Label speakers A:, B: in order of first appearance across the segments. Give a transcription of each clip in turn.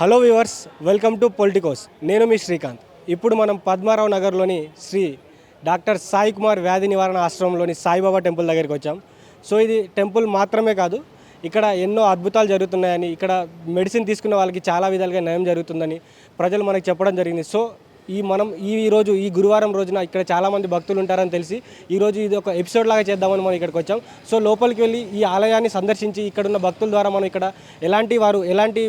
A: Hello viewers welcome to politicos. నేను మీ శ్రీకాంత్. ఇప్పుడు మనం పద్మారావు నగర్లోని శ్రీ డాక్టర్ సాయి కుమార్ వ్యాధి నివారణ ఆశ్రమంలోని సాయిబాబా టెంపుల్ దగ్గరికి వచ్చాం. సో ఇది టెంపుల్ మాత్రమే కాదు ఇక్కడ ఎన్నో అద్భుతాలు జరుగుతున్నాయని ఇక్కడ మెడిసిన్ తీసుకున్న వాళ్ళకి చాలా విధాలుగా నయం జరుగుతుందని ప్రజలు మనకు చెప్పడం జరిగింది. సో ఈ మనం ఈ రోజు ఈ గురువారం రోజున ఇక్కడ చాలామంది భక్తులు ఉంటారని తెలిసి ఈరోజు ఇది ఒక ఎపిసోడ్ లాగా చేద్దామని మనం ఇక్కడికి వచ్చాం. సో లోపలికి వెళ్ళి ఈ ఆలయాన్ని సందర్శించి ఇక్కడున్న భక్తుల ద్వారా మనం ఇక్కడ ఎలాంటి వారు ఎలాంటి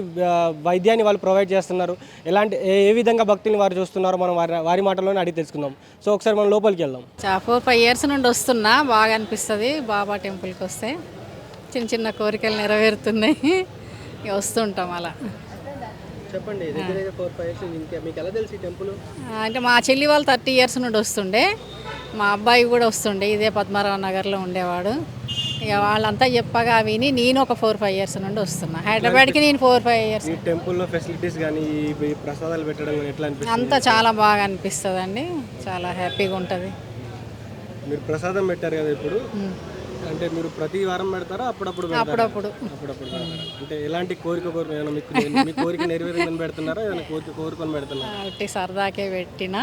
A: వైద్యాన్ని వాళ్ళు ప్రొవైడ్ చేస్తున్నారు ఎలాంటి ఏ విధంగా భక్తుల్ని వారు చూస్తున్నారో మనం వారి వారి మాటల్లోనే అడిగి తెలుసుకుందాం. సో ఒకసారి మనం లోపలికి వెళ్దాం.
B: ఫోర్ ఫైవ్ ఇయర్స్ నుండి వస్తున్నా బాగా అనిపిస్తుంది. బాబా టెంపుల్కి వస్తే చిన్న చిన్న కోరికలు నెరవేరుతున్నాయి. వస్తుంటాం అలా.
A: చెప్పండి దగ్గర ఫోర్ ఫైవ్ ఇయర్స్ ఇంకా మీకు ఎలా తెలిసి టెంపుల్
B: అంటే మా చెల్లి వాళ్ళు థర్టీ ఇయర్స్ నుండి వస్తుండే. మా అబ్బాయి కూడా వస్తుండే ఇదే పద్మారావు నగర్లో ఉండేవాడు. ఇక వాళ్ళంతా చెప్పగా విని నేను ఒక ఫోర్ ఫైవ్ ఇయర్స్ నుండి వస్తున్నా. హైదరాబాద్కి నేను ఫోర్ ఫైవ్ ఇయర్స్
A: ఈ టెంపుల్లో ఫెసిలిటీస్ కానీ ఈ ప్రసాదాలు పెట్టడం కానీ ఎట్లా అనిపిస్తుంది?
B: అంతా చాలా బాగా అనిపిస్తుంది అండి చాలా హ్యాపీగా ఉంటుంది.
A: మీరు ప్రసాదం పెట్టారు కదా ఇప్పుడు? అంటే మీరు ప్రతి వారం పెడతారా? అప్పుడప్పుడు?
B: అప్పుడప్పుడు.
A: అప్పుడప్పుడు? అంటే ఎలాంటి కోరిక కోరిక ఏమైనా మీకు మీ కోరిక నెరవేరిందని పెడుతున్నారా? ఏమైనా కోరిక కోరుకొని పెడుతున్నారా?
B: ఒకటి సరదాకే పెట్టిన.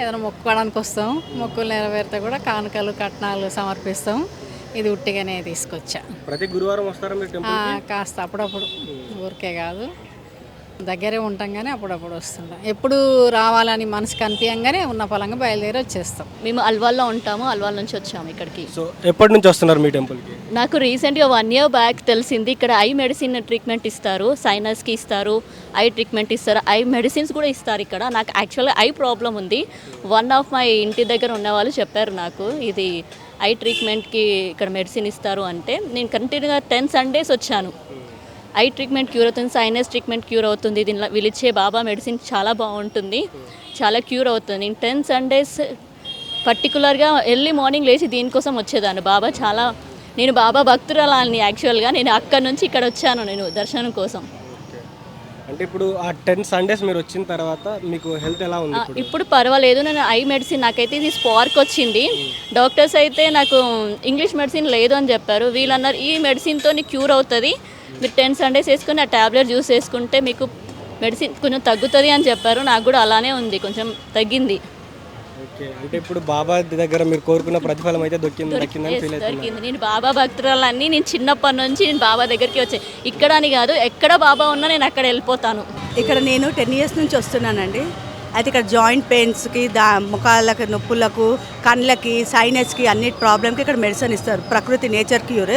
B: ఏదైనా మొక్కుకోవడానికి వస్తాం. మొక్కులు నెరవేరితే కూడా కానుకలు కట్నాలు సమర్పిస్తాం. ఇది ఉట్టిగానే తీసుకొచ్చా.
A: ప్రతి గురువారం వస్తారా మీరు
B: కాస్త అప్పుడప్పుడు. ఊరికే కాదు. దగ్గరే ఉంటాం కానీ అప్పుడప్పుడు వస్తుంటాం. ఎప్పుడు రావాలని మనసుకు అనిపించగానే ఉన్న పొలంగా బయలుదేరి వచ్చేస్తాం.
C: మేము అల్వాల్లో ఉంటాము అల్వాల్ నుంచి వచ్చాము ఇక్కడికి.
A: సో ఎప్పటి నుంచి వస్తున్నారు మీ టెంపుల్కి?
C: నాకు రీసెంట్గా వన్ ఇయర్ బ్యాక్ తెలిసింది ఇక్కడ ఐ మెడిసిన్ ట్రీట్మెంట్ ఇస్తారు సైనస్కి ఇస్తారు ఐ ట్రీట్మెంట్ ఇస్తారు ఐ మెడిసిన్స్ కూడా ఇస్తారు ఇక్కడ. నాకు యాక్చువల్గా ఐ ప్రాబ్లం ఉంది. వన్ ఆఫ్ మై ఇంటి దగ్గర ఉన్న వాళ్ళు చెప్పారు నాకు ఇది ఐ ట్రీట్మెంట్కి ఇక్కడ మెడిసిన్ ఇస్తారు అంటే నేను కంటిన్యూగా టెన్ సండేస్ వచ్చాను. ఐ ట్రీట్మెంట్ క్యూర్ అవుతుంది సైనస్ ట్రీట్మెంట్ క్యూర్ అవుతుంది. దీనిలో వీళ్ళిచ్చే బాబా మెడిసిన్ చాలా బాగుంటుంది. చాలా క్యూర్ అవుతుంది. నేను టెన్ సండేస్ పర్టికులర్గా ఎర్లీ మార్నింగ్ లేచి దీనికోసం వచ్చేదాన్ని. బాబా చాలా నేను బాబా భక్తురాలని యాక్చువల్గా నేను అక్కడ నుంచి ఇక్కడ వచ్చాను నేను దర్శనం కోసం.
A: అంటే ఇప్పుడు ఆ టెన్ సండేస్ మీరు వచ్చిన తర్వాత మీకు హెల్త్ ఎలా ఉంది ఇప్పుడు?
C: పర్వాలేదు. నేను ఐ మెడిసిన్ నాకైతే ఇది స్పార్క్ వచ్చింది. డాక్టర్స్ అయితే నాకు ఇంగ్లీష్ మెడిసిన్ లేదు అని చెప్పారు. వీళ్ళన్నారు ఈ మెడిసిన్తో క్యూర్ అవుతుంది. మీరు టెన్ సండేస్ వేసుకొని ఆ ట్యాబ్లెట్ జ్యూస్ వేసుకుంటే మీకు మెడిసిన్ కొంచెం తగ్గుతుంది అని చెప్పారు. నాకు కూడా అలానే ఉంది. కొంచెం తగ్గింది.
A: ఓకే. అంటే ఇప్పుడు బాబా దగ్గర మీరు కోరుకున్న ప్రతిఫలం అయితే దొక్కింది దక్కిందని
C: Yes,
A: ఫీల్
C: దొరికింది. నేను బాబా భక్తురాలన్నీ నేను చిన్నప్పటి నుంచి నేను బాబా దగ్గరికి వచ్చాయి ఇక్కడ అని కాదు ఎక్కడ బాబా ఉన్నా నేను అక్కడ వెళ్ళిపోతాను.
D: ఇక్కడ నేను టెన్ ఇయర్స్ నుంచి వస్తున్నానండి. అయితే ఇక్కడ జాయింట్ పెయిన్స్కి దా ముఖాలకు నొప్పులకు కళ్ళకి సైనస్కి అన్నిటి ప్రాబ్లమ్కి ఇక్కడ మెడిసిన్ ఇస్తారు. ప్రకృతి నేచర్ క్యూర్.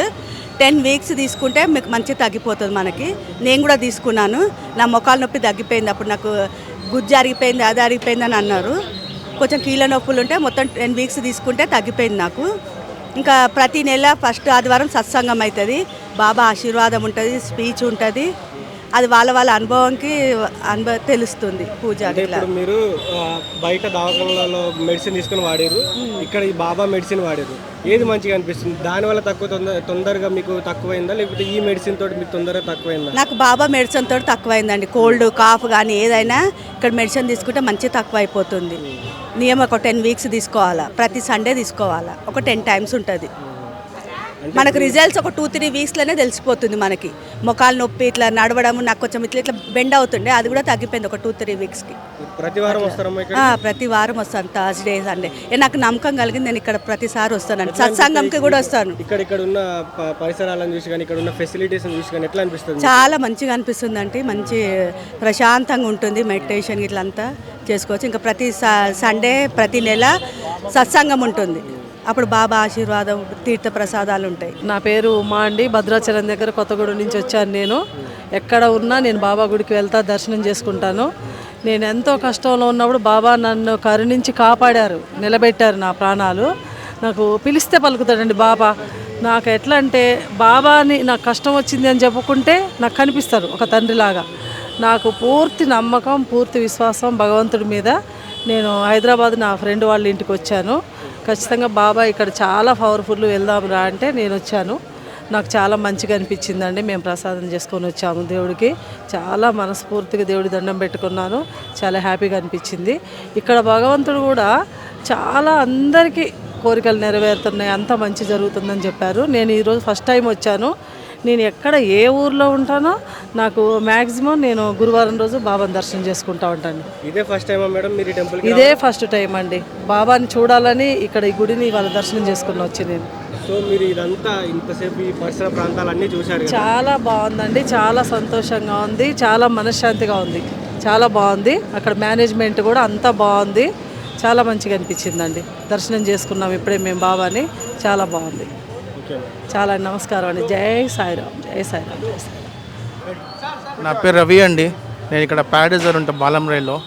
D: టెన్ వీక్స్ తీసుకుంటే మీకు మంచిగా తగ్గిపోతుంది మనకి. నేను కూడా తీసుకున్నాను. నా ముఖాల నొప్పి తగ్గిపోయింది. అప్పుడు నాకు గుజ్జు అరిగిపోయింది అది అరిగిపోయింది అని అన్నారు. కొంచెం కీళ్ళ నొప్పులు ఉంటే మొత్తం టెన్ వీక్స్ తీసుకుంటే తగ్గిపోయింది నాకు. ఇంకా ప్రతి నెల ఫస్ట్ ఆదివారం సత్సంగం అవుతుంది. బాబా ఆశీర్వాదం ఉంటుంది స్పీచ్ ఉంటుంది. అది వాళ్ళ వాళ్ళ అనుభవంకి అనుభవ తెలుస్తుంది పూజ
A: మీరు బయట దవాఖానలలో మెడిసిన్ తీసుకుని వాడారు ఇక్కడ ఈ బాబా మెడిసిన్ వాడారు ఏది మంచిగా అనిపిస్తుంది? దానివల్ల తక్కువ తొందర తొందరగా మీకు తక్కువైందా? లేకపోతే ఈ మెడిసిన్ తోటి మీకు తొందరగా తక్కువైందా?
D: నాకు బాబా మెడిసిన్ తోటి తక్కువైందండి. కోల్డ్ కాఫ్ కానీ ఏదైనా ఇక్కడ మెడిసిన్ తీసుకుంటే మంచి తక్కువ అయిపోతుంది నియమం ఒక టెన్ వీక్స్ తీసుకోవాలా. ప్రతి సండే తీసుకోవాలా. ఒక టెన్ టైమ్స్ ఉంటుంది. మనకు రిజల్ట్స్ ఒక టూ త్రీ వీక్స్లోనే తెలిసిపోతుంది మనకి. ముఖాలు నొప్పి ఇట్లా నడవడం నాకు కొంచెం ఇట్లా ఇట్లా బెండ్ అవుతుండే అది కూడా తగ్గిపోయింది ఒక టూ త్రీ వీక్స్కి
A: ప్రతి వారం
D: ప్రతి వారం వస్తాను థర్స్డే సండే నాకు నమ్మకం కలిగింది నేను ఇక్కడ ప్రతిసారి వస్తానండి సత్సంగంకి కూడా వస్తాను.
A: ఇక్కడ ఇక్కడ ఉన్న పరిసరాలను చూసి కానీ ఇక్కడ ఉన్న ఫెసిలిటీస్ చూసి కానీ ఎట్లా అనిపిస్తుంది?
D: చాలా మంచిగా అనిపిస్తుంది అంటే మంచి ప్రశాంతంగా ఉంటుంది మెడిటేషన్ ఇట్లంతా. చేసుకోవచ్చు. ఇంకా ప్రతి సండే ప్రతి నెల సత్సంగం ఉంటుంది. అప్పుడు బాబా ఆశీర్వాదం తీర్థ ప్రసాదాలు ఉంటాయి.
E: నా పేరు ఉమా అండి. భద్రాచలం దగ్గర కొత్తగూడెం నుంచి వచ్చాను నేను. ఎక్కడ ఉన్నా నేను బాబా గుడికి వెళ్తా దర్శనం చేసుకుంటాను. నేను ఎంతో కష్టంలో ఉన్నప్పుడు బాబా నన్ను కరుణించి కాపాడారు నిలబెట్టారు నా ప్రాణాలు. నాకు పిలిస్తే పలుకుతాడండి బాబా నాకు ఎట్లా అంటే బాబాని నాకు కష్టం వచ్చింది అని చెప్పుకుంటే నాకు కనిపిస్తారు ఒక తండ్రిలాగా. నాకు పూర్తి నమ్మకం పూర్తి విశ్వాసం భగవంతుడి మీద. నేను హైదరాబాద్ నా ఫ్రెండ్ వాళ్ళ ఇంటికి వచ్చాను. ఖచ్చితంగా బాబా ఇక్కడ చాలా పవర్ఫుల్ వెళ్దాం రా అంటే నేను వచ్చాను. నాకు చాలా మంచిగా అనిపించిందండి. మేము ప్రసాదం చేసుకొని వచ్చాము దేవుడికి. చాలా మనస్ఫూర్తిగా దేవుడి దండం పెట్టుకున్నాను. చాలా హ్యాపీగా అనిపించింది. ఇక్కడ భగవంతుడు కూడా చాలా అందరికీ కోరికలు నెరవేరుతున్నాయి. అంత మంచి జరుగుతుందని చెప్పారు. నేను ఈరోజు ఫస్ట్ టైం వచ్చాను. నేను ఎక్కడ ఏ ఊర్లో ఉంటానో నాకు మ్యాక్సిమం నేను గురువారం రోజు బాబాని దర్శనం చేసుకుంటా ఉంటాను.
A: ఇదే ఫస్ట్ టైమా మేడం మీరు ఈ టెంపుల్కి
E: ఇదే ఫస్ట్ టైం అండి. బాబాని చూడాలని ఇక్కడ ఈ గుడిని వాళ్ళ దర్శనం చేసుకుని వచ్చి నేను.
A: సో మీరు ఇదంతా ఇంతసేపు ఈ పరిసర ప్రాంతాలన్నీ చూశారు
E: చాలా బాగుందండి. చాలా సంతోషంగా ఉంది. చాలా మనశ్శాంతిగా ఉంది. చాలా బాగుంది. అక్కడ మేనేజ్మెంట్ కూడా అంతా బాగుంది. చాలా మంచిగా అనిపించిందండి. దర్శనం చేసుకున్నాం ఇప్పుడే మేము బాబాని. చాలా బాగుంది. చాలా నమస్కారం అండి. జై సాయిరామ్ జై సాయిరామ్ జై సాయిరామ్.
D: నా పేరు రవి అండి. నేను ఇక్కడ ప్యారడైజర్ ఉంటా బాలంరైలో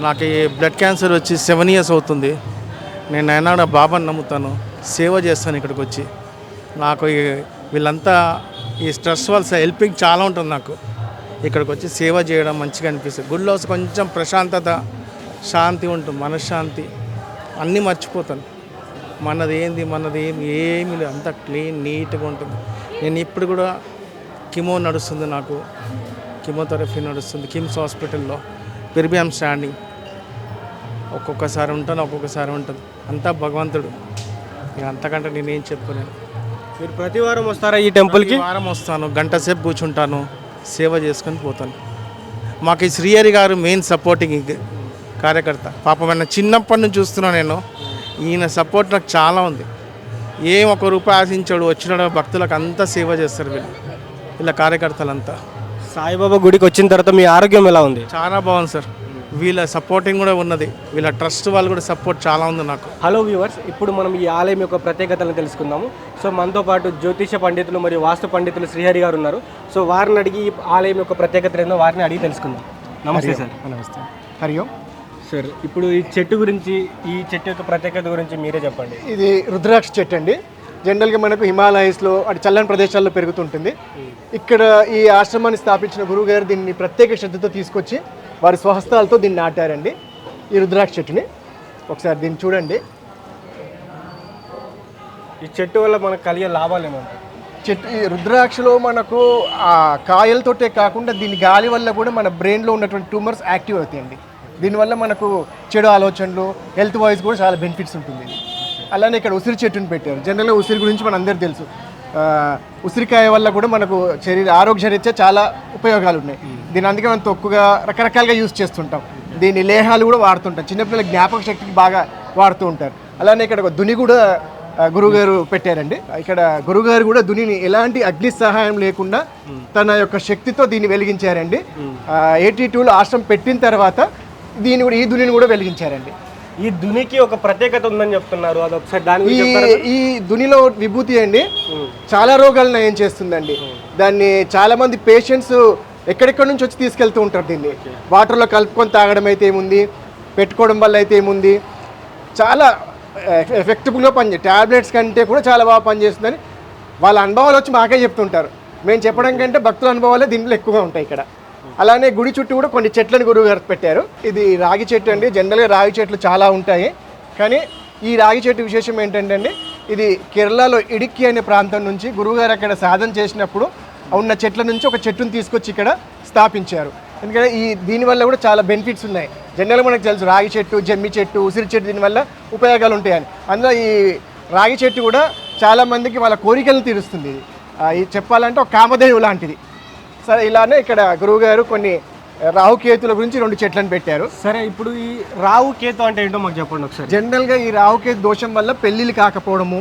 D: నాకు ఈ బ్లడ్ క్యాన్సర్ వచ్చి సెవెన్ ఇయర్స్ అవుతుంది. నేను అయినా బాబాని నమ్ముతాను. సేవ చేస్తాను ఇక్కడికి వచ్చి. నాకు ఈ- వీళ్ళంతా ఈ స్ట్రెస్ వల్ల హెల్పింగ్ చాలా ఉంటుంది నాకు. ఇక్కడికి వచ్చి సేవ చేయడం మంచిగా అనిపిస్తుంది. గుడిలో కొంచెం ప్రశాంతత శాంతి ఉంటుంది మనశ్శాంతి. అన్నీ మర్చిపోతాను. మనది ఏంది మనది ఏంది ఏమీ లేదు. అంతా క్లీన్ నీట్గా ఉంటుంది. నేను ఇప్పుడు కూడా కిమో నడుస్తుంది నాకు. కిమోథెరపీ నడుస్తుంది. కిమ్స్ హాస్పిటల్లో. పెరిబియామ్ స్టాండింగ్. ఒక్కొక్కసారి ఉంటాను ఒక్కొక్కసారి ఉంటుంది. అంతా భగవంతుడు. ఇక అంతకంటే నేనేం చెప్పలేను.
A: మీరు ప్రతి వారం వస్తారా ఈ టెంపుల్కి
D: వారం వస్తాను. గంట సేపు కూర్చుంటాను. సేవ చేసుకొని పోతాను. మాకు ఈ శ్రీహరి గారు మెయిన్ సపోర్టింగ్ కార్యకర్త. పాపం ఆయన చిన్నప్పటి నుంచి చూస్తున్నా నేను. ఈయన సపోర్ట్ నాకు చాలా ఉంది. ఏం ఒక రూపాయి ఆశించాడు వచ్చిన భక్తులకు అంతా సేవ చేస్తారు వీళ్ళు. వీళ్ళ కార్యకర్తలంతా.
A: సాయిబాబా గుడికి వచ్చిన తర్వాత మీ ఆరోగ్యం ఎలా ఉంది?
D: చాలా బాగుంది సార్. వీళ్ళ సపోర్టింగ్ కూడా ఉన్నది. వీళ్ళ ట్రస్ట్ వాళ్ళు కూడా సపోర్ట్ చాలా ఉంది నాకు.
A: హలో వ్యూవర్స్ ఇప్పుడు మనం ఈ ఆలయం యొక్క ప్రత్యేకతలను తెలుసుకుందాము. సో మనతో పాటు జ్యోతిష పండితులు మరియు వాస్తు పండితులు శ్రీహరి గారు ఉన్నారు. సో వారిని అడిగి ఈ ఆలయం యొక్క ప్రత్యేకత ఏందో వారిని అడిగి తెలుసుకుందాం. నమస్తే సార్.
F: నమస్తే. హరి ఓం.
A: సార్ ఇప్పుడు ఈ చెట్టు గురించి ఈ చెట్టు యొక్క ప్రత్యేకత గురించి మీరే చెప్పండి.
F: ఇది రుద్రాక్ష చెట్టు అండి. జనరల్గా మనకు హిమాలయస్లో అటు చల్లని ప్రదేశాల్లో పెరుగుతుంటుంది. ఇక్కడ ఈ ఆశ్రమాన్ని స్థాపించిన గురువు గారు దీన్ని ప్రత్యేక శ్రద్ధతో తీసుకొచ్చి వారి స్వహస్తాలతో దీన్ని నాటారండి. ఈ రుద్రాక్ష చెట్టుని. ఒకసారి దీన్ని చూడండి.
A: ఈ చెట్టు వల్ల మనకు కలిగే లాభాలు ఏమంటారు?
F: చెట్టు ఈ రుద్రాక్షలో మనకు ఆ కాయలతోటే కాకుండా దీని గాలి వల్ల కూడా మన బ్రెయిన్లో ఉన్నటువంటి ట్యూమర్స్ యాక్టివ్ అవుతాయండి. దీనివల్ల మనకు చెడు ఆలోచనలు హెల్త్ వైజ్ కూడా చాలా బెనిఫిట్స్ ఉంటుంది. అలానే ఇక్కడ ఉసిరి చెట్టుని పెట్టారు. జనరల్గా ఉసిరి గురించి మన అందరికీ తెలుసు. ఉసిరికాయ వల్ల కూడా మనకు శరీర ఆరోగ్య రీత్యా చాలా ఉపయోగాలు ఉన్నాయి. దీని అందుకే మనం తొక్కుగా రకరకాలుగా యూస్ చేస్తుంటాం. దీని లేహాలు కూడా వాడుతుంటాం. చిన్నపిల్లల జ్ఞాపక శక్తికి బాగా వాడుతూ ఉంటారు. అలానే ఇక్కడ ఒక దుని కూడా ఆ, గురువుగారు పెట్టారండి. ఇక్కడ గురువుగారు కూడా దునిని ఎలాంటి అగ్ని సహాయం లేకుండా తన యొక్క శక్తితో దీన్ని వెలిగించారండి. ఎయిటీ టూలో ఆశ్రమం పెట్టిన తర్వాత దీన్ని కూడా ఈ దునిని కూడా వెలిగించారండి.
A: ఈ దునికి ఒక ప్రత్యేకత ఉందని చెప్తున్నారు. అది ఒకసారి దాని
F: ఈ? ఈ దునిలో విభూతి అండి చాలా రోగాలు నయం చేస్తుందండి. దాన్ని చాలా మంది పేషెంట్స్ ఎక్కడెక్కడి నుంచి వచ్చి తీసుకెళ్తూ ఉంటారు దీన్ని. వాటర్లో కలుపుకొని తాగడం అయితే ఏముంది? పెట్టుకోవడం వల్ల అయితే ఏముంది? చాలా ఎఫెక్టివ్గా పనిచే ట్యాబ్లెట్స్ కంటే కూడా చాలా బాగా పనిచేస్తుందని వాళ్ళ అనుభవాలు వచ్చి మాకే చెప్తుంటారు. మేము చెప్పడం కంటే భక్తుల అనుభవాలే దీంట్లో ఎక్కువగా ఉంటాయి ఇక్కడ. అలానే గుడి చుట్టూ కూడా కొన్ని చెట్లను గురువు గారు పెట్టారు. ఇది రాగి చెట్టు అండి. జనరల్గా రాగి చెట్లు చాలా ఉంటాయి. కానీ ఈ రాగి చెట్టు విశేషం ఏంటంటే అండి ఇది కేరళలో ఇడిక్కి అనే ప్రాంతం నుంచి గురువుగారు అక్కడ సాధన చేసినప్పుడు ఉన్న చెట్ల నుంచి ఒక చెట్టును తీసుకొచ్చి ఇక్కడ స్థాపించారు. ఎందుకంటే ఈ దీనివల్ల కూడా చాలా బెనిఫిట్స్ ఉన్నాయి. జనరల్గా మనకు తెలుసు రాగి చెట్టు జమ్మి చెట్టు ఉసిరి చెట్టు దీనివల్ల ఉపయోగాలు ఉంటాయని. అందులో ఈ రాగి చెట్టు కూడా చాలామందికి వాళ్ళ కోరికలను తీరుస్తుంది. ఇది చెప్పాలంటే ఒక కామధేయువు లాంటిది. సరే ఇలానే ఇక్కడ గురువుగారు కొన్ని రాహుకేతుల గురించి రెండు చెట్లను పెట్టారు.
A: సరే ఇప్పుడు ఈ రావు కేతు అంటే ఏంటో మాకు చెప్పండి ఒకసారి.
F: జనరల్గా ఈ రాహుకేతు దోషం వల్ల పెళ్ళిళ్ళు కాకపోవడము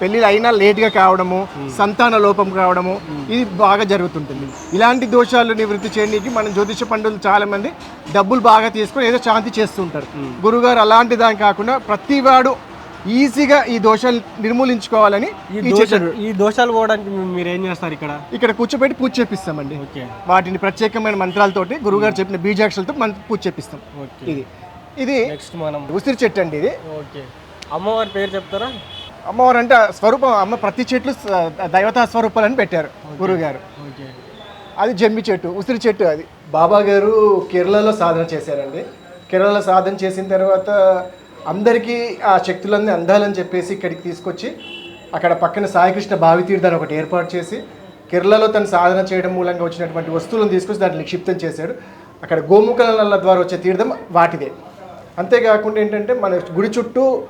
F: పెళ్ళిళ్ళు అయినా లేట్గా కావడము సంతాన లోపం కావడము ఇది బాగా జరుగుతుంటుంది. ఇలాంటి దోషాలు నివృత్తి చేయడానికి మనం జ్యోతిష పండుగలు చాలా మంది డబ్బులు బాగా తీసుకొని ఏదో శాంతి చేస్తుంటారు గురుగారు అలాంటి దాని కాకుండా ప్రతి వాడు ఈజీగా ఈ దోషాలు నిర్మూలించుకోవాలని
A: ఈ
F: ఈ
A: దోష
F: చెట్లను
A: ఈ దోషాలు పోవడానికి మీరు ఏం చేస్తారు ఇక్కడ?
F: ఇక్కడ కూర్చోబెట్టి పూజ చేపిస్తామండి.
A: ఓకే.
F: వాటిని ప్రత్యేకమైన మంత్రాలతోటి గురుగారు చెప్పిన బీజాక్షలతో మనం పూజ చేపిస్తాం. ఇది. ఇది
A: నెక్స్ట్ మనం
F: ఉసిరి చెట్టు అండి ఇది.
A: ఓకే. అమ్మవారి పేరు చెప్తారా?
F: అమ్మవారు అంటే స్వరూపం అమ్మ ప్రతి చెట్లు దైవతా స్వరూపాలని పెట్టారు గురువుగారు.
A: ఓకే.
F: అది జమ్మి చెట్టు ఉసిరి చెట్టు అది. బాబా గారు కేరళలో సాధన చేశారండి. కేరళలో సాధన చేసిన తర్వాత అందరికీ ఆ శక్తులన్నీ అందాలని చెప్పేసి ఇక్కడికి తీసుకొచ్చి అక్కడ పక్కన సాయికృష్ణ భావితీర్థాన్ని ఒకటి ఏర్పాటు చేసి కేరళలో తను సాధన చేయడం మూలంగా వచ్చినటువంటి వస్తువులను తీసుకొచ్చి దాన్ని నిక్షిప్తం చేశాడు. అక్కడ గోముఖల ద్వారా వచ్చే తీర్థం వాటిదే. అంతేకాకుండా ఏంటంటే మన గుడి చుట్టూ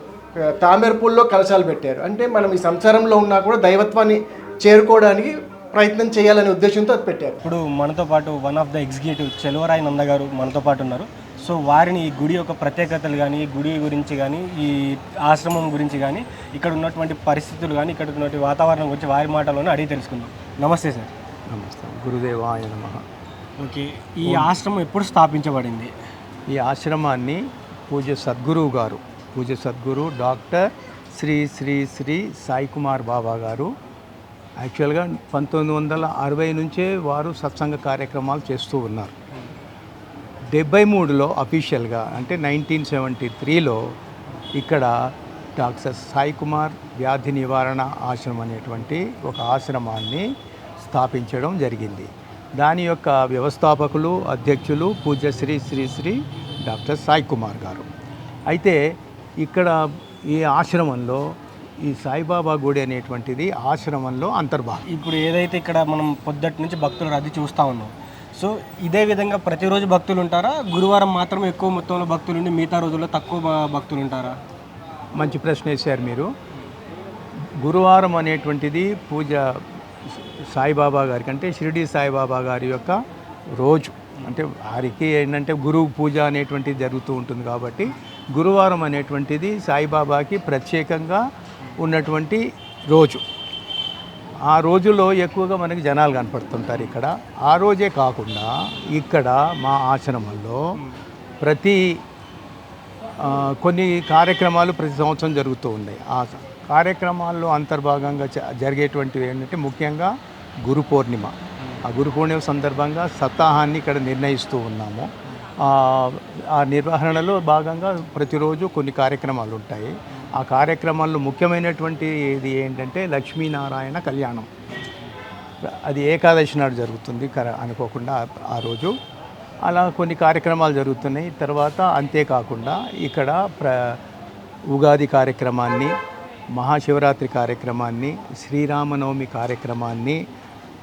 F: తామెరపూల్లో కలశాలు పెట్టారు. అంటే మనం ఈ సంసారంలో ఉన్నా కూడా దైవత్వాన్ని చేరుకోవడానికి ప్రయత్నం చేయాలనే ఉద్దేశంతో అది పెట్టారు.
A: ఇప్పుడు మనతో పాటు one of the executive Cheluvarayi Nanda గారు మనతో పాటు ఉన్నారు. సో వారిని ఈ గుడి యొక్క ప్రత్యేకతలు కానీ ఈ గుడి గురించి కానీ ఈ ఆశ్రమం గురించి కానీ ఇక్కడ ఉన్నటువంటి పరిస్థితులు కానీ ఇక్కడ ఉన్నటువంటి వాతావరణం గురించి వారి మాటలోనే అడిగి తెలుసుకుందాం. నమస్తే సార్.
G: నమస్తే. గురుదేవాయ నమ.
A: ఓకే. ఈ ఆశ్రమం ఎప్పుడు స్థాపించబడింది?
G: ఈ ఆశ్రమాన్ని పూజ్య సద్గురువు గారు పూజ్య సద్గురు డాక్టర్ శ్రీ శ్రీ శ్రీ సాయి కుమార్ బాబా గారు యాక్చువల్గా పంతొమ్మిది వందల అరవై నుంచే వారు సత్సంగ కార్యక్రమాలు చేస్తూ ఉన్నారు. డెబ్బై మూడులో అఫీషియల్గా అంటే నైన్టీన్ సెవెంటీ త్రీలో ఇక్కడ డాక్టర్ సాయి కుమార్ వ్యాధి నివారణ ఆశ్రమం అనేటువంటి ఒక ఆశ్రమాన్ని స్థాపించడం జరిగింది. దాని యొక్క వ్యవస్థాపకులు అధ్యక్షులు పూజ శ్రీ శ్రీ శ్రీ డాక్టర్ సాయి కుమార్ గారు. అయితే ఇక్కడ ఈ ఆశ్రమంలో ఈ సాయిబాబా గుడి అనేటువంటిది ఆశ్రమంలో అంతర్భాగం.
A: ఇప్పుడు ఏదైతే ఇక్కడ మనం పొద్దుటి నుంచి భక్తులు రద్దీ చూస్తూ ఉన్నాం సో ఇదే విధంగా ప్రతిరోజు భక్తులు ఉంటారా? గురువారం మాత్రం ఎక్కువ మొత్తంలో భక్తులు ఉండి మిగతా రోజుల్లో తక్కువ భక్తులు ఉంటారా?
G: మంచి ప్రశ్న వేశారు మీరు. గురువారం అనేటువంటిది పూజ సాయిబాబా గారికి అంటే షిరిడి సాయిబాబా గారి యొక్క రోజు. అంటే వారికి ఏంటంటే గురువు పూజ అనేటువంటిది జరుగుతూ ఉంటుంది కాబట్టి గురువారం అనేటువంటిది సాయిబాబాకి ప్రత్యేకంగా ఉన్నటువంటి రోజు. ఆ రోజుల్లో ఎక్కువగా మనకి జనాలు కనపడుతుంటారు ఇక్కడ. ఆ రోజే కాకుండా ఇక్కడ మా ఆశ్రమంలో ప్రతి కొన్ని కార్యక్రమాలు ప్రతి సంవత్సరం జరుగుతూ ఉన్నాయి. ఆ కార్యక్రమాల్లో అంతర్భాగంగా జ- జరిగేటువంటివి ఏంటంటే ముఖ్యంగా గురు పూర్ణిమ. ఆ గురు పూర్ణిమ సందర్భంగా సప్తాహాన్ని ఇక్కడ నిర్ణయిస్తూ ఉన్నాము. ఆ నిర్వహణలో భాగంగా ప్రతిరోజు కొన్ని కార్యక్రమాలు ఉంటాయి. ఆ కార్యక్రమాల్లో ముఖ్యమైనటువంటి ఇది ఏంటంటే లక్ష్మీనారాయణ కళ్యాణం. అది ఏకాదశి నాడు జరుగుతుంది కర అనుకోకుండా ఆ- రోజు. అలా కొన్ని కార్యక్రమాలు జరుగుతున్నాయి. తర్వాత అంతేకాకుండా ఇక్కడ ప్ర ఉగాది కార్యక్రమాన్ని మహాశివరాత్రి కార్యక్రమాన్ని శ్రీరామనవమి కార్యక్రమాన్ని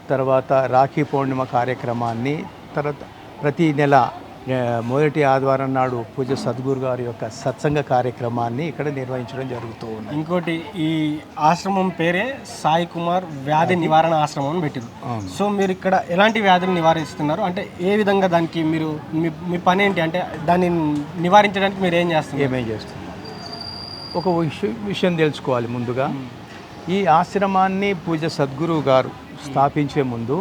G: తర్వాత రాఖీ పౌర్ణిమ కార్యక్రమాన్ని తర్వాత ప్రతి నెల మొదటి ఆదివారం నాడు పూజ సద్గురు గారి యొక్క సత్సంగ కార్యక్రమాన్ని ఇక్కడ నిర్వహించడం జరుగుతూ ఉంది
A: ఇంకోటి ఈ ఆశ్రమం పేరే సాయి కుమార్ వ్యాధి నివారణ ఆశ్రమం అని పెట్టారు. సో మీరు ఇక్కడ ఎలాంటి వ్యాధులు నివారిస్తున్నారు? అంటే ఏ విధంగా దానికి మీరు మీ మీ పని ఏంటి? అంటే దాన్ని నివారించడానికి మీరు ఏం చేస్తున్నారు?
G: ఏమేం చేస్తుంది ఒక విషయం విషయం తెలుసుకోవాలి ముందుగా. ఈ ఆశ్రమాన్ని పూజ సద్గురువు గారు స్థాపించే ముందు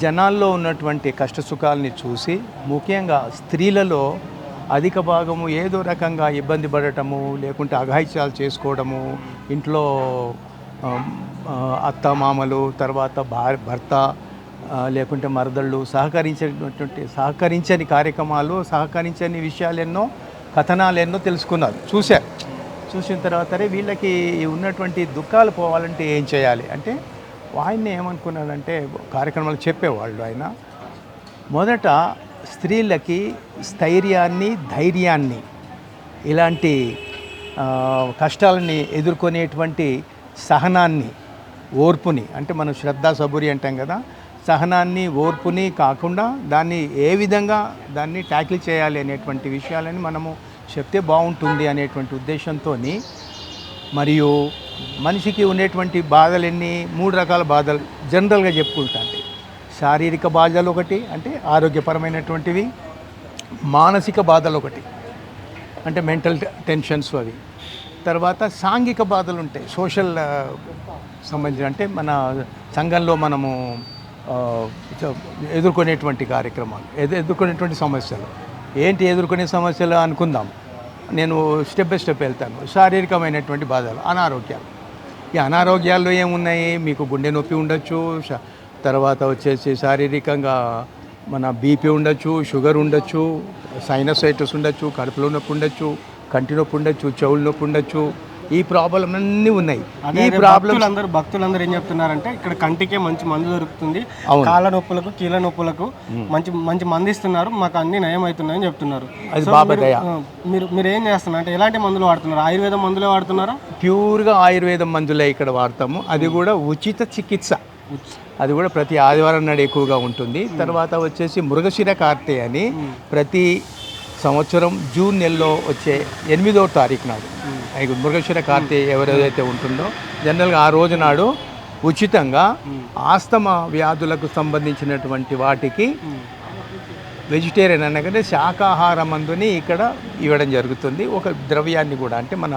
G: జనాల్లో ఉన్నటువంటి కష్టసుఖాలని చూసి ముఖ్యంగా స్త్రీలలో అధిక భాగము ఏదో రకంగా ఇబ్బంది పడటము లేకుంటే అఘాయిత్యాలు చేసుకోవడము ఇంట్లో అత్త మామలు తర్వాత భార్య భర్త లేకుంటే మరదళ్ళు సహకరించేటువంటి సహకరించని కార్యక్రమాలు సహకరించని విషయాలు ఎన్నో కథనాలు ఎన్నో తెలుసుకున్నారు చూశారు. చూసిన తర్వాత వీళ్ళకి ఉన్నటువంటి దుఃఖాలు పోవాలంటే ఏం చేయాలి? అంటే ఆయన్ని ఏమనుకున్నాడంటే కార్యక్రమాలు చెప్పేవాళ్ళు ఆయన. మొదట స్త్రీలకి స్థైర్యాన్ని ధైర్యాన్ని ఇలాంటి కష్టాలని ఎదుర్కొనేటువంటి సహనాన్ని ఓర్పుని అంటే మనం శ్రద్ధ సబురి అంటాం కదా సహనాన్ని ఓర్పుని కాకుండా దాన్ని ఏ విధంగా దాన్ని ట్యాకిల్ చేయాలి అనేటువంటి విషయాలని మనము చెప్తే బాగుంటుంది అనేటువంటి ఉద్దేశంతో మరియు మనిషికి ఉండేటువంటి బాధలు ఎన్ని మూడు రకాల బాధలు. జనరల్గా చెప్పుకుంటాండి శారీరక బాధలు ఒకటి అంటే ఆరోగ్యపరమైనటువంటివి మానసిక బాధలు ఒకటి అంటే మెంటల్ టెన్షన్స్ అవి. తర్వాత సాంఘిక బాధలు ఉంటాయి. సోషల్ సంబంధించిన అంటే మన సంఘంలో మనము ఎదుర్కొనేటువంటి కార్యక్రమాలు ఎదు ఎదుర్కొనేటువంటి సమస్యలు. ఏంటి ఎదుర్కొనే సమస్యలు అనుకుందాం. నేను స్టెప్ బై స్టెప్ వెళ్తాను. శారీరకమైనటువంటి బాధలు అనారోగ్యాలు. ఈ అనారోగ్యాల్లో ఏమున్నాయి? మీకు గుండె నొప్పి ఉండొచ్చు తర్వాత వచ్చేసి శారీరకంగా మన బీపీ ఉండొచ్చు షుగర్ ఉండొచ్చు సైనసైటిస్ ఉండొచ్చు కడుపులో నొప్పి ఉండొచ్చు కంటి నొప్పి ఉండొచ్చు చెవుల నొప్పి ఉండొచ్చు ఈ ప్రాబ్లం అన్నీ ఉన్నాయి. ఈ
A: అదే
G: ప్రాబ్లమ్స్
A: భక్తులందరూ ఏం చెప్తున్నారంటే ఇక్కడ కంటికే మంచి మందు దొరుకుతుంది. కాళ్ళ నొప్పులకు కీళ్ళ నొప్పులకు మంచి మంచి మందు ఇస్తున్నారు. మాకు అన్ని నయం అవుతున్నాయని చెప్తున్నారు.
G: అది బాబా దయ.
A: మీరు మీరు ఏం చేస్తున్నారు? అంటే ఎలాంటి మందులు వాడుతున్నారు? ఆయుర్వేద మందులే వాడుతున్నారా?
G: ప్యూర్గా ఆయుర్వేదం మందులే ఇక్కడ వాడతాము. అది కూడా ఉచిత చికిత్స. అది కూడా ప్రతి ఆదివారం నాడు ఎక్కువగా ఉంటుంది. తర్వాత వచ్చేసి మృగశిర కార్తె అని ప్రతి సంవత్సరం జూన్ నెలలో వచ్చే ఎనిమిదో తారీఖు నాడు. అది మృగశిర కార్తె ఎవరైతే ఉంటుందో జనరల్గా ఆ రోజు నాడు ఉచితంగా ఆస్తమా వ్యాధులకు సంబంధించినటువంటి వాటికి వెజిటేరియన్ అనగానే శాకాహార మందుని ఇక్కడ ఇవ్వడం జరుగుతుంది. ఒక ద్రవ్యాన్ని కూడా అంటే మన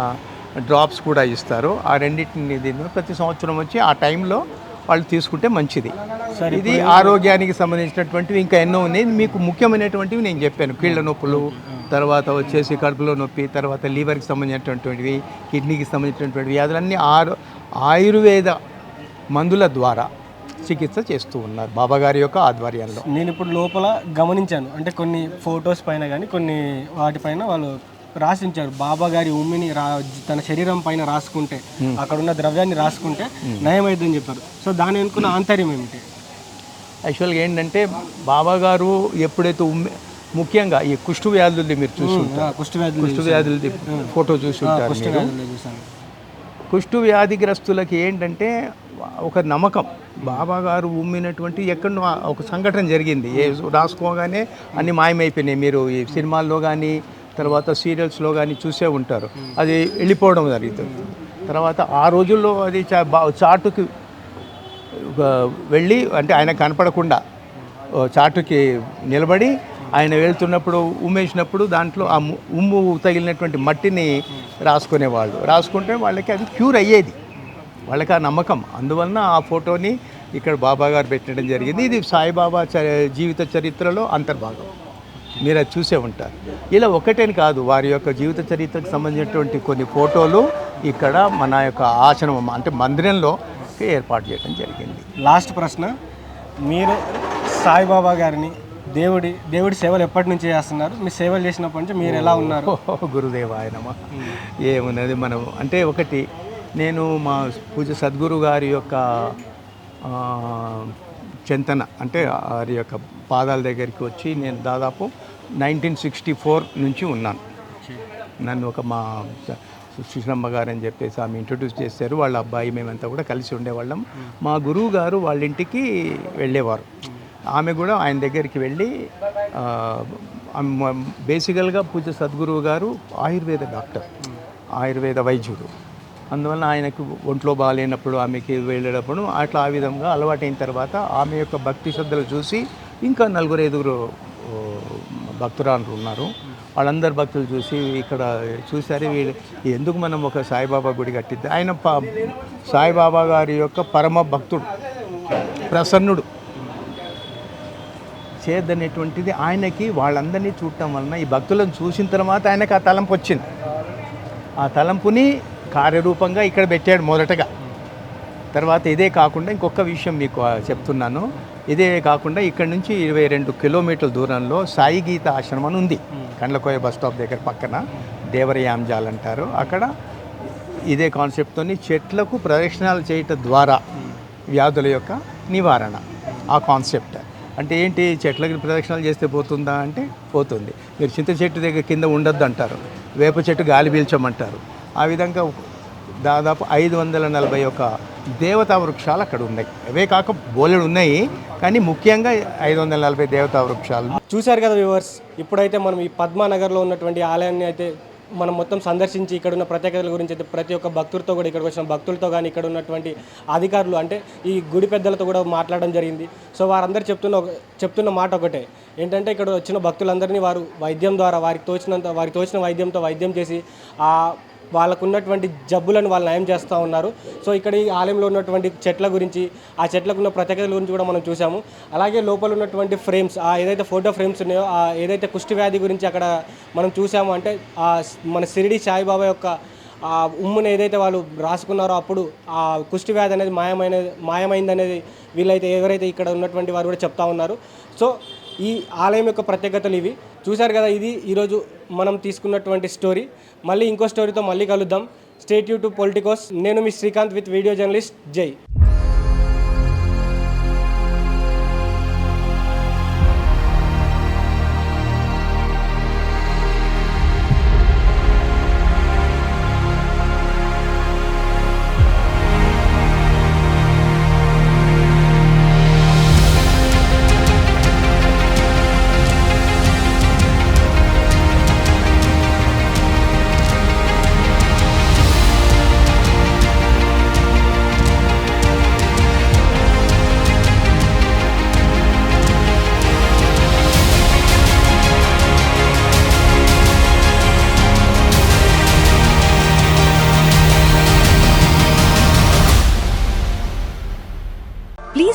G: డ్రాప్స్ కూడా ఇస్తారు. ఆ రెండింటిని దీన్ని ప్రతి సంవత్సరం వచ్చి ఆ టైంలో వాళ్ళు తీసుకుంటే మంచిది. ఇది ఆరోగ్యానికి సంబంధించినటువంటివి ఇంకా ఎన్నో ఉన్నాయి. మీకు ముఖ్యమైనటువంటివి నేను చెప్పాను. కీళ్ళ నొప్పులు తర్వాత వచ్చేసి కడుపులో నొప్పి తర్వాత లివర్కి సంబంధించినటువంటివి కిడ్నీకి సంబంధించినటువంటి వ్యాధులన్నీ ఆరు ఆయుర్వేద మందుల ద్వారా చికిత్స చేస్తూ ఉన్నారు బాబా గారి యొక్క ఆధ్వర్యంలో.
A: నేను ఇప్పుడు లోపల గమనించాను. అంటే కొన్ని ఫొటోస్ పైన కానీ కొన్ని వాటిపైన వాళ్ళు రాసించారు. బాబా గారి ఉమ్మిని రా తన శరీరం పైన రాసుకుంటే అక్కడ ఉన్న ద్రవ్యాన్ని రాసుకుంటే నయమైందని చెప్పారు. సో దాని వెనుకున్న ఆంతర్యం ఏమిటి?
G: యాక్చువల్గా ఏంటంటే బాబా గారు ఎప్పుడైతే ఉమ్మి ముఖ్యంగా ఈ కుష్టు వ్యాధుల్ని మీరు చూసి ఉంటారు
A: కుష్టి వ్యాధులు
G: కుష్టు వ్యాధులది ఫోటో చూసి
A: కుష్టు
G: వ్యాధిగ్రస్తులకి ఏంటంటే ఒక నమ్మకం. బాబా గారు ఉమ్మినటువంటి ఎక్కడో ఒక సంఘటన జరిగింది. ఏ రాసుకోగానే అన్ని మాయమైపోయినాయి. మీరు ఈ సినిమాల్లో కానీ తర్వాత సీరియల్స్లో కానీ చూసే ఉంటారు. అది వెళ్ళిపోవడం జరుగుతుంది. తర్వాత ఆ రోజుల్లో అది చా బా- చాటుకి వెళ్ళి అంటే ఆయన కనపడకుండా చాటుకి నిలబడి ఆయన వెళ్తున్నప్పుడు ఉమ్మేసినప్పుడు దాంట్లో ఆ ఉమ్ము తగిలినటువంటి మట్టిని రాసుకునేవాళ్ళు. రాసుకుంటే వాళ్ళకి అది క్యూర్ అయ్యేది. వాళ్ళకి ఆ నమ్మకం. అందువలన ఆ ఫోటోని ఇక్కడ బాబా గారు పెట్టడం జరిగింది. ఇది సాయిబాబా చ జీవిత చరిత్రలో అంతర్భాగం. మీరు అది చూసే ఉంటారు. ఇలా ఒకటేని కాదు వారి యొక్క జీవిత చరిత్రకు సంబంధించినటువంటి కొన్ని ఫోటోలు ఇక్కడ మన యొక్క ఆశ్రమం అంటే మందిరంలో ఏర్పాటు చేయడం జరిగింది.
A: లాస్ట్ ప్రశ్న మీరు సాయిబాబా గారిని దేవుడి దేవుడి సేవలు ఎప్పటి నుంచి చేస్తున్నారు? మీ సేవలు చేసినప్పటి నుంచి మీరు ఎలా ఉన్నారు?
G: ఓ గురుదేవాయనమా ఏమున్నది మనం అంటే ఒకటి నేను మా పూజ సద్గురు గారి యొక్క చెంతన అంటే వారి యొక్క పాదాల దగ్గరికి వచ్చి నేను దాదాపు నైన్టీన్ సిక్స్టీ ఫోర్ నుంచి ఉన్నాను. నన్ను ఒక మా సుష్ణమ్మ గారు అని చెప్పేసి ఆమె ఇంట్రొడ్యూస్ చేశారు. వాళ్ళ అబ్బాయి మేమంతా కూడా కలిసి ఉండేవాళ్ళం. మా గురువు గారు వాళ్ళ ఇంటికి వెళ్ళేవారు. ఆమె కూడా ఆయన దగ్గరికి వెళ్ళి బేసికల్గా పూజ సద్గురువు గారు ఆయుర్వేద డాక్టర్ ఆయుర్వేద వైద్యుడు. అందువల్ల ఆయనకు ఒంట్లో బాగాలేనప్పుడు ఆమెకి వెళ్ళేటప్పుడు అట్లా ఆ విధంగా అలవాటైన తర్వాత ఆమె యొక్క భక్తి శ్రద్ధలు చూసి ఇంకా నలుగురు ఐదుగురు భక్తురాలు ఉన్నారు. వాళ్ళందరు భక్తులు చూసి ఇక్కడ చూసారు వీళ్ళు ఎందుకు మనం ఒక సాయిబాబా గుడి కట్టిద్ది? ఆయన సాయిబాబా గారి యొక్క పరమ భక్తుడు ప్రసన్నుడు. చేద్దనేటువంటిది ఆయనకి వాళ్ళందరినీ చూడటం వలన ఈ భక్తులను చూసిన తర్వాత ఆయనకు ఆ తలంపు వచ్చింది. ఆ తలంపుని కార్యరూపంగా ఇక్కడ పెట్టాడు మొదటగా. తర్వాత ఇదే కాకుండా ఇంకొక విషయం మీకు చెప్తున్నాను. ఇదే కాకుండా ఇక్కడ నుంచి ఇరవై రెండు కిలోమీటర్ల దూరంలో సాయి గీత ఆశ్రమం అని ఉంది. కండ్లకోయ బస్ స్టాప్ దగ్గర పక్కన. దేవరయాంజాల్ అంటారు. అక్కడ ఇదే కాన్సెప్ట్తోని చెట్లకు ప్రదక్షిణాలు చేయటం ద్వారా వ్యాధుల యొక్క నివారణ. ఆ కాన్సెప్ట్. అంటే ఏంటి? చెట్లకి ప్రదక్షిణాలు చేస్తే పోతుందా అంటే పోతుంది. మీరు చింత చెట్టు దగ్గర కింద ఉండొద్దు అంటారు వేప చెట్టు గాలి పీల్చమంటారు. ఆ విధంగా దాదాపు ఐదు వందల నలభై ఒక దేవతా వృక్షాలు అక్కడ ఉన్నాయి. అవే కాక బోలెడు ఉన్నాయి. కానీ ముఖ్యంగా ఐదు వందల నలభై దేవతా వృక్షాలు.
A: చూశారు కదా వ్యూవర్స్ ఇప్పుడైతే మనం ఈ పద్మానగర్లో ఉన్నటువంటి ఆలయాన్ని అయితే మనం మొత్తం సందర్శించి ఇక్కడ ఉన్న ప్రత్యేకతల గురించి అయితే ప్రతి ఒక్క భక్తులతో కూడా ఇక్కడికి వచ్చిన భక్తులతో కానీ ఇక్కడ ఉన్నటువంటి అధికారులు అంటే ఈ గుడి పెద్దలతో కూడా మాట్లాడడం జరిగింది. సో వారందరూ చెప్తున్న ఒక- చెప్తున్న మాట ఒకటే. ఏంటంటే ఇక్కడ వచ్చిన భక్తులందరినీ వారు వైద్యం ద్వారా వారికి తోచినంత వారికి తోచిన వైద్యంతో వైద్యం చేసి ఆ వాళ్ళకు ఉన్నటువంటి జబ్బులను వాళ్ళు నయం చేస్తూ ఉన్నారు. సో ఇక్కడ ఈ ఆలయంలో ఉన్నటువంటి చెట్ల గురించి ఆ చెట్లకు ఉన్న ప్రత్యేకతల గురించి కూడా మనం చూసాము అలాగే లోపల ఉన్నటువంటి ఫ్రేమ్స్ ఆ ఏదైతే ఫోటో ఫ్రేమ్స్ ఉన్నాయో ఆ ఏదైతే కుష్టి వ్యాధి గురించి అక్కడ మనం చూసాము అంటే ఆ మన సిరిడి సాయిబాబా యొక్క ఆ ఉమ్మును ఏదైతే వాళ్ళు రాసుకున్నారో అప్పుడు ఆ కుష్టి వ్యాధి అనేది మాయమైన మాయమైంది అనేది వీళ్ళైతే ఎవరైతే ఇక్కడ ఉన్నటువంటి వారు కూడా చెప్తా ఉన్నారు. సో ఈ ఆలయం యొక్క ప్రత్యేకతలు ఇవి. చూశారు కదా ఇది ఈరోజు మనం తీసుకున్నటువంటి స్టోరీ మళ్ళీ ఇంకో స్టోరీతో మళ్ళీ కలుద్దాం. స్టేట్ యూ టు పొలిటికోస్ నేను మీ Srikanth with video journalist Jai.